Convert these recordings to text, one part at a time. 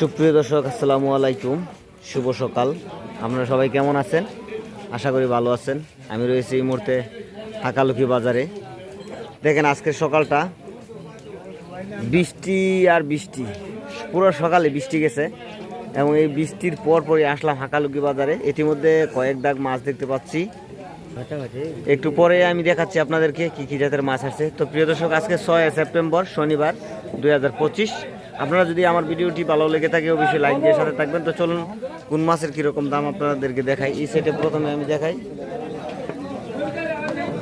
সুপ্রিয় দর্শক আসসালামু আলাইকুম। শুভ সকাল। আপনারা সবাই কেমন আছেন? আশা করি ভালো আছেন। আমি রয়েছি এই মুহূর্তে হাকালুকি বাজারে। দেখেন আজকের সকালটা বৃষ্টি আর বৃষ্টি। পুরো সকালে বৃষ্টি গেছে এবং এই বৃষ্টির পর পরই আসলাম হাকালুকি বাজারে। ইতিমধ্যে কয়েক দাগ মাছ দেখতে পাচ্ছি। একটু পরে আমি দেখাচ্ছি আপনাদেরকে কী কী জাতের মাছ আছে। তো প্রিয় দর্শক আজকে ছয় সেপ্টেম্বর শনিবার দু হাজার পঁচিশ। আপনারা যদি আমার ভিডিওটি ভালো লেগে থাকে, অবশ্যই লাইক দিয়ে সাথে থাকবেন। তো চলুন, কোন মাছের কীরকম দাম আপনাদেরকে দেখাই? এই সেটে প্রথমে আমি দেখাই।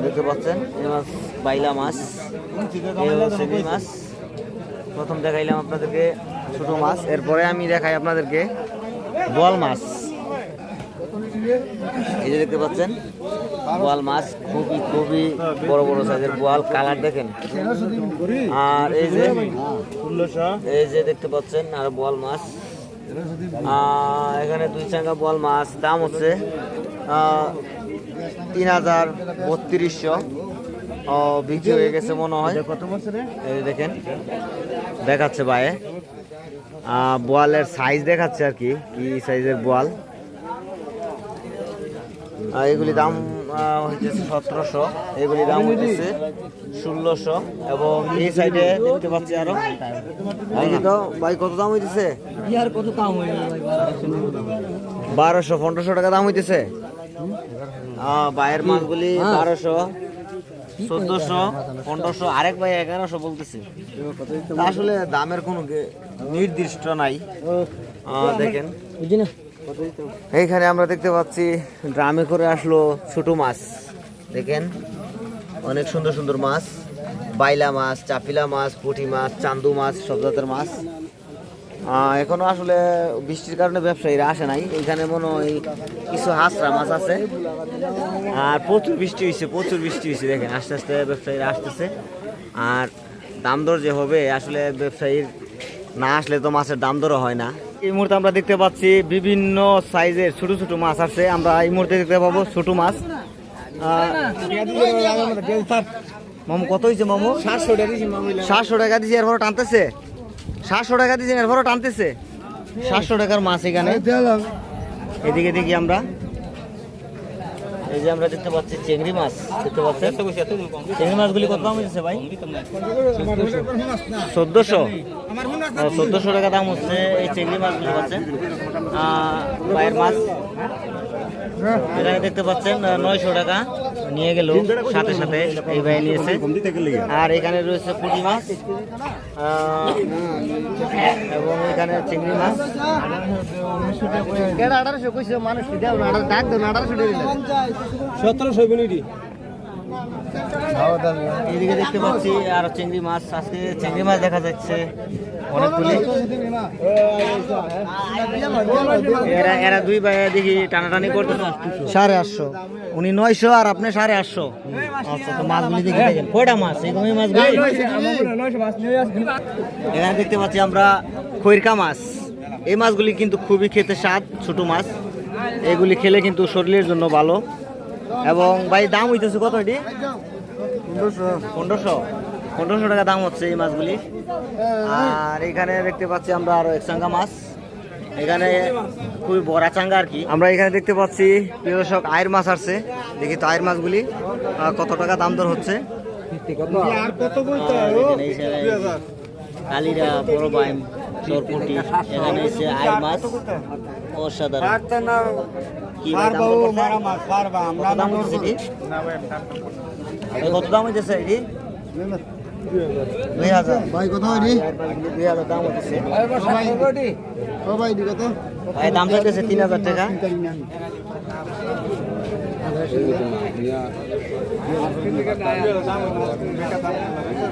দেখতে পাচ্ছেন, এই মাছ বাইলা মাছ মাছ। প্রথম দেখাইলাম আপনাদেরকে ছোটো মাছ, এরপরে আমি দেখাই আপনাদেরকে বল মাছ। এই যে দেখতে পাচ্ছেন বোয়াল মাছ খুবই খুবই বড় বড় সাইজের বোয়াল কালার দেখেন। আর এই যে এই যে দেখতে পাচ্ছেন আর বোয়াল মাছ। এখানে দুই চাঙ্গা বোয়াল মাছ দাম হচ্ছে তিন হাজার বত্রিশশো। বিক্রি হয়ে গেছে মনে হয়। এই দেখেন দেখাচ্ছে আহ, বোয়ালের সাইজ দেখাচ্ছে আর কি কি সাইজের বোয়াল এগুলি দাম হইতেছে সতেরোশো। এগুলি দাম হইতেছে ষোলোশো এবং এই সাইডে দেখতে পাচ্ছি আরও। তো ভাই কত দাম হইতেছে? কত হয় বারোশো? পনেরোশো টাকা দাম হইতেছে? বাইরের মাছগুলি বারোশো চোদ্দশো পনেরোশো আরেক ভাই এগারোশো বলতেছে। আসলে দামের কোনো নির্দিষ্ট নাই। দেখেন। এইখানে আমরা দেখতে পাচ্ছি, ড্রামে করে আসলো ছোট মাছ। দেখেন, অনেক সুন্দর সুন্দর মাছ। বাইলা মাছ, চাপিলা মাছ, পুঁটি মাছ, চান্দু মাছ, সব জাতের মাছ। এখনও আসলে বৃষ্টির কারণে ব্যবসায়ীরা আসে নাই। এখানে মনে হয় কিছু হাঁসরা মাছ আছে। আর প্রচুর বৃষ্টি হয়েছে প্রচুর বৃষ্টি হয়েছে দেখেন, আস্তে আস্তে ব্যবসায়ীরা আসতেছে। আর দাম দর যে হবে, আসলে ব্যবসায়ীর না আসলে তো মাছের দাম দরও হয় না। এই মুহূর্তে আমরা দেখতে পাচ্ছি বিভিন্ন সাইজের ছোট ছোট মাছ আছে। আমরা এই মুহূর্তে দেখতে পাবো ছোট মাছ। মামু কত হয়েছে মামু? সাতশো টাকা দিয়েছে মামলা সাতশো টাকা দিয়েছি এরপরও টানতেছে? সাতশো টাকা দিয়েছেন এরপরও টানতেছে? সাতশো টাকার মাছ এখানে। এদিকে দেখি আমরা। এই যে আমরা দেখতে পাচ্ছি চিংড়ি মাছ, দেখতে পাচ্ছেন? চিংড়ি মাছগুলি কত দাম হচ্ছে ভাই? চোদ্দশো। চোদ্দশো টাকা দাম হচ্ছে এই চিংড়ি মাছগুলি, পাচ্ছেন? পায়ের মাছ। এখানে দেখতে পাচ্ছেন নয়শো টাকা নিয়ে গেল সাথে সাথে এই ভাই নিয়েছে। আর এখানে রয়েছে পুঁটি মাছ আহ, এবং এখানে চিংড়ি মাছ। আঠারোশো কইছে মানুষ আঠারোশো সতেরোশো মিনিট এইদিকে দেখতে পাচ্ছি আর চিংড়ি মাছ আজকে চিংড়ি মাছ দেখা যাচ্ছে অনেকগুলি। এরা এরা দুই ভাই দেখি টানাটানি করতে সাড়ে আটশো। উনি নয়শো আর আপনি সাড়ে আটশো। আচ্ছা তো মাছগুলি দেখি কয়টা মাছ? এই মাছগুলি এখানে দেখতে পাচ্ছি আমরা খৈরকা মাছ। এই মাছগুলি কিন্তু খুবই খেতে স্বাদ, ছোট মাছ। এগুলি খেলে কিন্তু শরীরের জন্য ভালো। এবং ভাই দাম হইতেছে কত এটি? পনেরোশো। পনেরোশো। টাকা দাম হচ্ছে এই মাছগুলি আর এখানে দেখতে পাচ্ছি আমরা আরও একসাঙ্গা মাছ। এখানে খুবই বড়া চাঙ্গা আর কি। আমরা এখানে দেখতে পাচ্ছি প্রিয় দর্শক আয়ের মাছ আসছে। দেখি তো আয়ের মাছগুলি কত টাকা দাম দর হচ্ছে? কালিরা বড় বাইম চরপুটি এখানে এসে আয়ের মাছ। অসাধারণ? কত? দাম হইতেছে এটি? দুই হাজার। ভাই কত হয়নি দুই হাজার দাম হইতেছে। ও ভাই দি কত? ভাই দাম চাইতেছে তিন হাজার টাকা।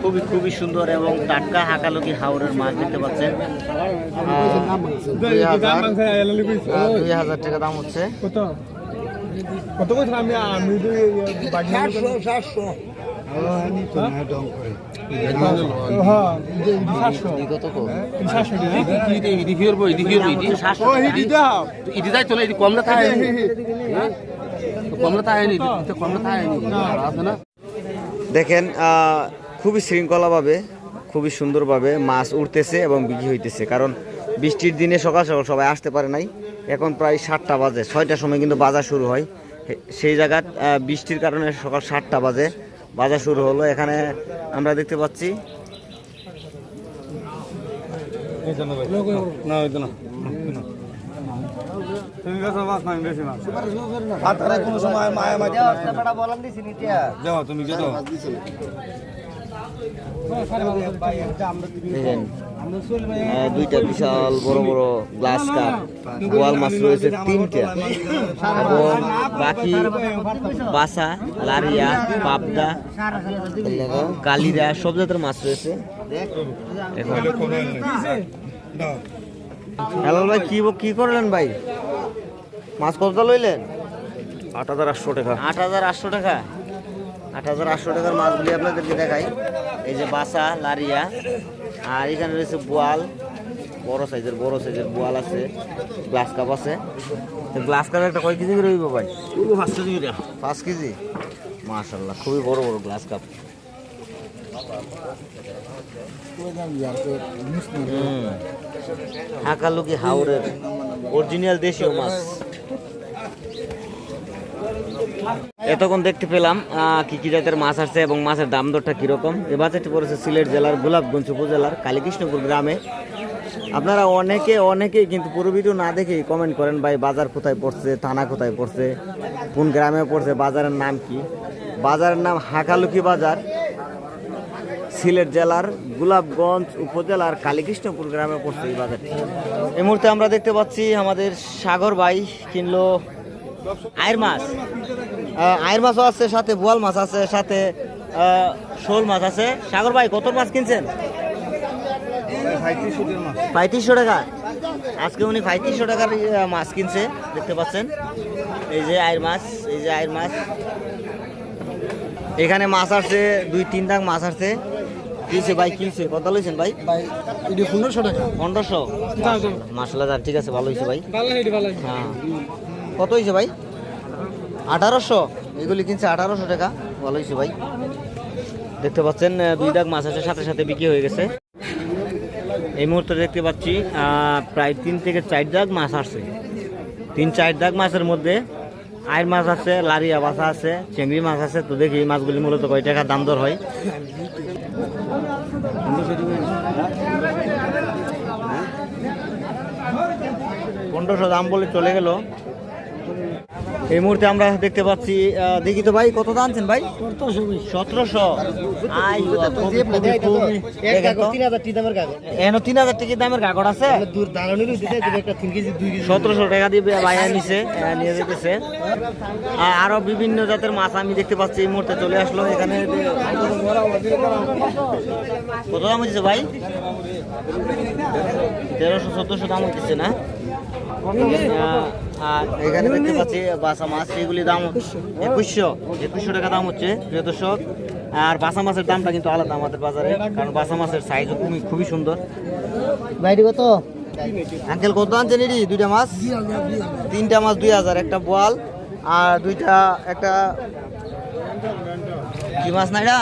খুবই খুবই সুন্দর এবং টাটকা হাকালুকি হাওড়ের মাছ দেখতে পাচ্ছেন দুই হাজার টাকা দাম হচ্ছে কত কত কইছ আমি আমি সাতশো সাতশো হ্যাঁ সাতশো এই কত কো? সাতশো ইদি ফিরবো ইদি ফিরবো ইদি সাতশো ও টাকা। হিদি দাও ইদি যাই চলে ইদি কমলে থাকে কমলে আছে না? দেখেন খুবই শৃঙ্খলাভাবে খুবই সুন্দরভাবে মাছ উঠতেছে এবং বিক্রি হইতেছে। কারণ বৃষ্টির দিনে সকাল সকাল সবাই আসতে পারে নাই। এখন প্রায় সাতটা বাজে ছয়টার সময় কিন্তু বাজার শুরু হয়। সেই জায়গায় বৃষ্টির কারণে সকাল সাতটা বাজে বাজার শুরু হলো। এখানে আমরা দেখতে পাচ্ছি না। তুমি গেছো মাছ নাই বেশি মাছ। আর তারা কোনো সময় মায়া মাছ যাও তুমি যেত দুইটা বিশাল বড় বড় গ্লাস কাপ গোয়াল মাছ রয়েছে তিনটা। এবং বাকি বাসা লারিয়া পাবদা কালিরা সব জাতের মাছ রয়েছে। হ্যালো ভাই কি কি করলেন ভাই? মাছ কতটা লইলেন? আট হাজার আটশো টাকা। আট হাজার আটশো টাকা। আট হাজার আটশো টাকার মাছগুলি আপনাদেরকে দেখাই। এই যে বাসা লারিয়া আর এখানে রয়েছে বোয়াল। বড় সাইজের বড় সাইজের বোয়াল আছে। গ্লাস কাপ আছে। গ্লাস কাপ একটা কয় কেজি রইব ভাই? পাঁচ কেজি পাঁচ কেজি? মাশাল্লাহ খুবই বড় বড় গ্লাস কাপ। হাকালুকি হাওড়ের অরিজিনাল দেশীয় মাছ। এতক্ষণ দেখতে পেলাম কি কি জাতের মাছ আসছে এবং মাছের দাম দরটা কীরকম। এ বাজারটি পড়েছে সিলেট জেলার গোলাপগঞ্জ উপজেলার কালীকৃষ্ণপুর গ্রামে। আপনারা অনেকে, অনেকেই কিন্তু পুরো ভিডিও না দেখেই কমেন্ট করেন, ভাই, বাজার কোথায় পড়ছে, থানা কোথায় পড়ছে, কোন গ্রামে পড়ছে, বাজারের নাম কি? বাজারের নাম হাকালুকি বাজার, সিলেট জেলার গোলাপগঞ্জ উপজেলার কালীকৃষ্ণপুর গ্রামে পড়ছে এই বাজারটি। এই মুহূর্তে আমরা দেখতে পাচ্ছি আমাদের সাগর ভাই কিনলো আয়ের মাছ। আয়ের মাছও আছে সাথে বোয়াল মাছ আছে সাথে শোল মাছ আছে। সাগর ভাই কত মাছ কিনছেন? পঁয়ত্রিশশো টাকা। আজকে উনি পঁয়ত্রিশশো টাকার মাছ কিনছে দেখতে পাচ্ছেন। এই যে আয়ের মাছ এই যে আয়ের মাছ। এখানে মাছ আসছে দুই তিন দাগ মাছ আসছে। কিনছে ভাই কিনছে। কত লইছেন ভাই? এটি পনেরোশো টাকা। পনেরোশো? মাসাল্লাহ ঠিক আছে ভালো হয়েছে ভাই। হ্যাঁ। কত হয়েছে ভাই? আঠারোশো? এগুলি কিনছে আঠারোশো টাকা। ভালো হয়েছে ভাই। দেখতে পাচ্ছেন দুই দাগ মাছ আছে, সাথে সাথে বিক্রি হয়ে গেছে। এই মুহূর্তে দেখতে পাচ্ছি প্রায় তিন থেকে চার দাগ মাছ আসছে। তিন, চার দাগ মাছের মধ্যে আয়ের মাছ আছে, লারিয়া বাসা আছে, চিংড়ি মাছ আছে। তো দেখি মাছগুলি মূলত কয় টাকা দাম দর হয়? পনেরোশো দাম বলে চলে গেল। এই মুহূর্তে আমরা দেখতে পাচ্ছি দেখি তো ভাই কত আনছেন ভাই? সতেরোশো। এনো তিন হাজার টাকা দামের কাগড় আছে? সতেরোশো টাকা দিয়ে বাইরে নিছে নিয়ে যেতেছে। আর বিভিন্ন জাতের মাছ আমি দেখতে পাচ্ছি এই মুহূর্তে চলে আসলো এখানে। কত দাম হচ্ছে ভাই? তেরোশো চোদ্দশো দাম হচ্ছে না? আর এখানে দেখতে পাচ্ছি বাসা মাছ এগুলি দাম একুশশো একুশশো টাকা দাম হচ্ছে প্রিয় দর্শক। আর বাসা মাছের দামটা কিন্তু আলাদা আমাদের বাজারে কারণ বাসা মাছের সাইজও খুবই খুবই সুন্দর। বাইরে কত? আঙ্কেল কত আনছেন এটি? দুইটা মাছ? তিনটা মাছ দুই হাজার একটা বোয়াল আর দুইটা একটা কি মাছ না এটা?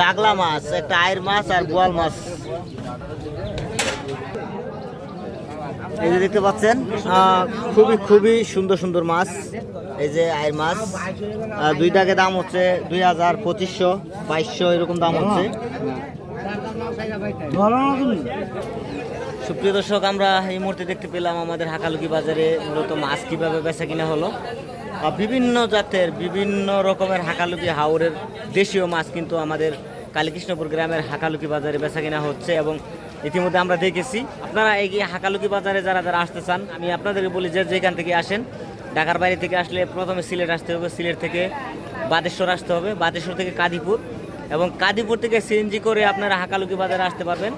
গাগলা মাছ একটা আয়ের মাছ আর বোয়াল মাছ। এই যে দেখতে পাচ্ছেন খুবই খুবই সুন্দর সুন্দর মাছ, এই যে আয়ের মাছ। দুইটাকে দাম হচ্ছে দুই হাজার পঁচিশশো, বাইশশো, এরকম দাম হচ্ছে। সুপ্রিয় দর্শক, আমরা এই মুহূর্তে দেখতে পেলাম আমাদের হাকালুকি বাজারে মূলত মাছ কীভাবে বেচা কিনা হলো। বিভিন্ন জাতের বিভিন্ন রকমের হাকালুকি হাওরের দেশীয় মাছ কিন্তু আমাদের কালীকৃষ্ণপুর গ্রামের হাকালুকি বাজারে বেচা কিনা হচ্ছে এবং ইতিমধ্যে আমরা দেখেছি। আপনারা এই হাকালুকি বাজারে যারা যারা আসতে চান, আমি আপনাদেরকে বলি যে যেখান থেকে আসেন, ঢাকার বাইরে থেকে আসলে প্রথমে সিলেট আসতে হবে, সিলেট থেকে বাদেশ্বর আসতে হবে, বাদেশ্বর থেকে কাদিপুর এবং কাদিপুর থেকে সিএনজি করে আপনারা হাকালুকি বাজারে আসতে পারবেন।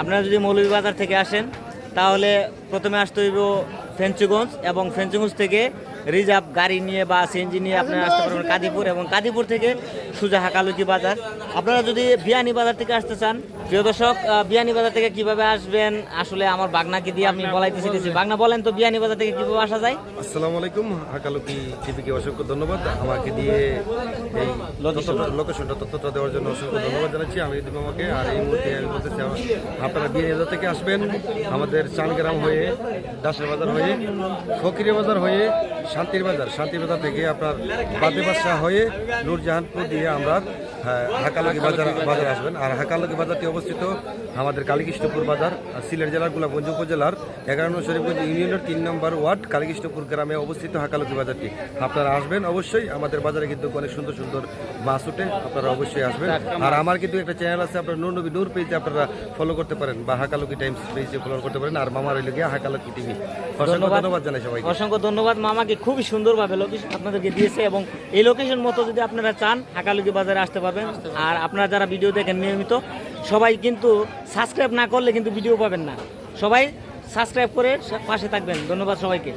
আপনারা যদি মৌলভীবাজার থেকে আসেন, তাহলে প্রথমে আসতে হইব ফেঞ্চুগঞ্জ এবং ফেঞ্চুগঞ্জ থেকে রিজার্ভ গাড়ি নিয়ে বা সিএনজি নিয়ে আপনারা আসতে পারবেন কাদিপুর এবং কাদিপুর থেকে সুজা হাকালুকি বাজার। আপনারা যদি বিয়ানি বাজার থেকে আসতে চান প্রিয় দর্শক বিয়ানীবাজার থেকে কীভাবে আসবেন? আসলে আমার বাগনাকে দিয়ে আমি বলাইতে শিখেছি বাগনা বলেন তো বিয়ানীবাজার থেকে কীভাবে আসা যায়? আসসালামু আলাইকুম হাকালুকি টিভিকে অসংখ্য ধন্যবাদ। আমাকে দিয়ে এই লোকেশনটা তথ্যটা দেওয়ার জন্য অসংখ্য ধন্যবাদ জানাচ্ছি। আমি দীপ আমাকে আর এই মুহূর্তে আমি বলতেছি আপনারা বিয়ানীবাজার থেকে আসবেন। আমাদের চানগ্রাম হয়ে দাসের বাজার হয়ে ফকিরি বাজার হয়ে শান্তির বাজার। শান্তির বাজার থেকে আপনার বাদে বাসা হয়ে নূরজাহানপুর দিয়ে আমরা হ্যাঁ, হাকালুকি বাজার বাজার আসবেন। আর হাকালুকি বাজারটি অবস্থিত আমাদের কালীকৃষ্ণপুর বাজার সিলেট জেলার গোলাপগঞ্জ উপজেলার এগারো নং শরীফগঞ্জ ইউনিয়নের তিন নম্বর ওয়ার্ড কালীকৃষ্ণপুর গ্রামে অবস্থিত হাকালুকি বাজারটি। আপনারা আসবেন অবশ্যই আমাদের বাজারে কিন্তু অনেক সুন্দর সুন্দর মাছ উঠে আপনারা অবশ্যই আসবেন। আর আমার কিন্তু একটা চ্যানেল আছে আপনার নূর নবী নূর পেজে আপনারা ফলো করতে পারেন বা হাকালুকি টাইমস পেজে ফলো করতে পারেন। আর মামার হইলে গিয়ে হাকালুকি টিভি অসংখ্য ধন্যবাদ। জানাই সবাইকে। অসংখ্য ধন্যবাদ। মামাকে খুবই সুন্দরভাবে লোকেশন আপনাদেরকে দিয়েছে এবং এই লোকেশন মতো যদি আপনারা চান হাকালুকি বাজারে আসতে পারবেন। আর আপনারা যারা ভিডিও দেখেন নিয়মিত সবাই কিন্তু সাবস্ক্রাইব না করলে কিন্তু ভিডিও পাবেন না। সবাই সাবস্ক্রাইব করে পাশে থাকবেন। ধন্যবাদ সবাইকে।